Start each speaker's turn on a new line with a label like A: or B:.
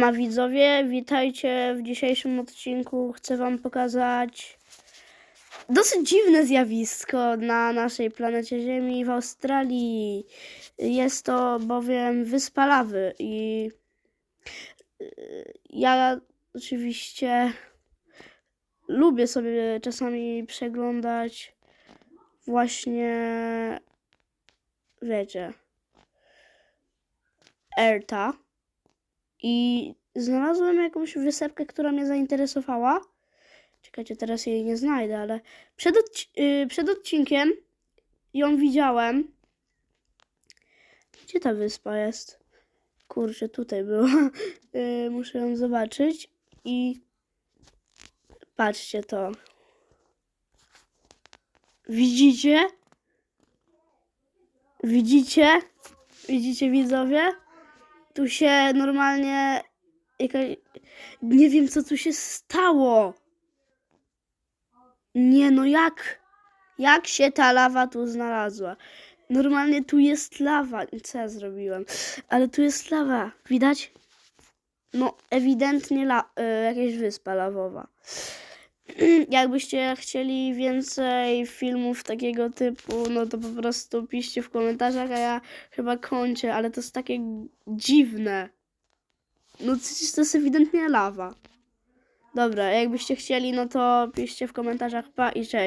A: Ma widzowie, witajcie w dzisiejszym odcinku. Chcę wam pokazać dosyć dziwne zjawisko na naszej planecie Ziemi w Australii. Jest to bowiem wyspa lawy i y, ja oczywiście lubię sobie czasami przeglądać właśnie wiecie Erta i znalazłem jakąś wysepkę, która mnie zainteresowała. Czekajcie, teraz jej nie znajdę, ale przed, yy, przed odcinkiem ją widziałem. Gdzie ta wyspa jest? Kurczę, tutaj była. Yy, muszę ją zobaczyć. I patrzcie to. Widzicie? Widzicie? Widzicie widzowie? Tu się normalnie jakaś... Nie wiem, co tu się stało. Nie, no jak? Jak się ta lawa tu znalazła? Normalnie tu jest lawa. Co ja zrobiłem? Ale tu jest lawa. Widać? No, ewidentnie la... y, jakaś wyspa lawowa. Jakbyście chcieli więcej filmów takiego typu, no to po prostu piszcie w komentarzach, a ja chyba kończę, ale to jest takie dziwne. No przecież to jest ewidentnie lawa. Dobra, jakbyście chcieli, no to piszcie w komentarzach pa i cześć.